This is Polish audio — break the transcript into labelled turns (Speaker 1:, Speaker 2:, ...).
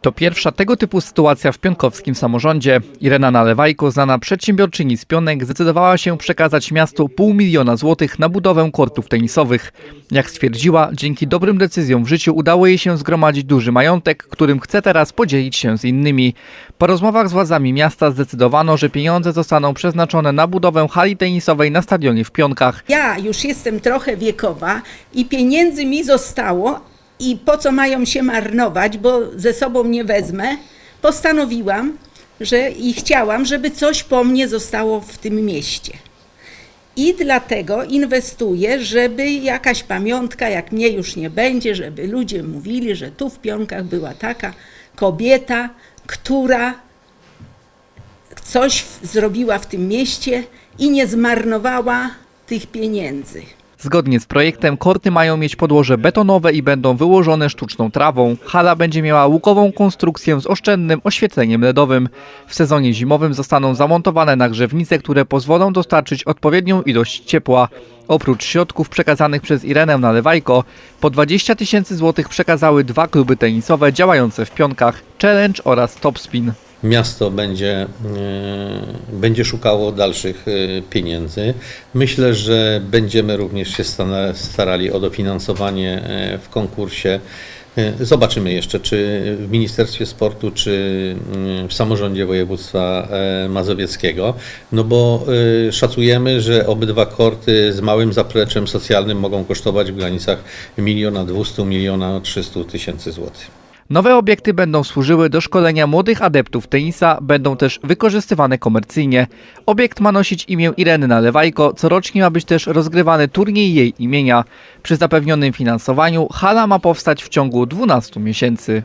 Speaker 1: To pierwsza tego typu sytuacja w pionkowskim samorządzie. Irena Nalewajko, znana przedsiębiorczyni z Pionek, zdecydowała się przekazać miastu pół miliona złotych na budowę kortów tenisowych. Jak stwierdziła, dzięki dobrym decyzjom w życiu udało jej się zgromadzić duży majątek, którym chce teraz podzielić się z innymi. Po rozmowach z władzami miasta zdecydowano, że pieniądze zostaną przeznaczone na budowę hali tenisowej na stadionie w Pionkach.
Speaker 2: Ja już jestem trochę wiekowa i pieniędzy mi zostało i po co mają się marnować, bo ze sobą nie wezmę, postanowiłam że i chciałam, żeby coś po mnie zostało w tym mieście. I dlatego inwestuję, żeby jakaś pamiątka, jak mnie już nie będzie, żeby ludzie mówili, że tu w Pionkach była taka kobieta, która coś zrobiła w tym mieście i nie zmarnowała tych pieniędzy.
Speaker 1: Zgodnie z projektem korty mają mieć podłoże betonowe i będą wyłożone sztuczną trawą. Hala będzie miała łukową konstrukcję z oszczędnym oświetleniem LEDowym. W sezonie zimowym zostaną zamontowane nagrzewnice, które pozwolą dostarczyć odpowiednią ilość ciepła. Oprócz środków przekazanych przez Irenę Nalewajko, po 20 tysięcy złotych przekazały dwa kluby tenisowe działające w Pionkach, Challenge oraz Topspin.
Speaker 3: Miasto będzie, e, będzie szukało dalszych e, pieniędzy. Myślę, że będziemy również się starali o dofinansowanie e, w konkursie. Zobaczymy jeszcze, czy w Ministerstwie Sportu, czy mm, w samorządzie województwa mazowieckiego, no bo szacujemy, że obydwa korty z małym zapleczem socjalnym mogą kosztować w granicach miliona 200 miliona 300 tysięcy złotych.
Speaker 1: Nowe obiekty będą służyły do szkolenia młodych adeptów tenisa, będą też wykorzystywane komercyjnie. Obiekt ma nosić imię Ireny Nalewajko, corocznie ma być też rozgrywany turniej jej imienia. Przy zapewnionym finansowaniu hala ma powstać w ciągu 12 miesięcy.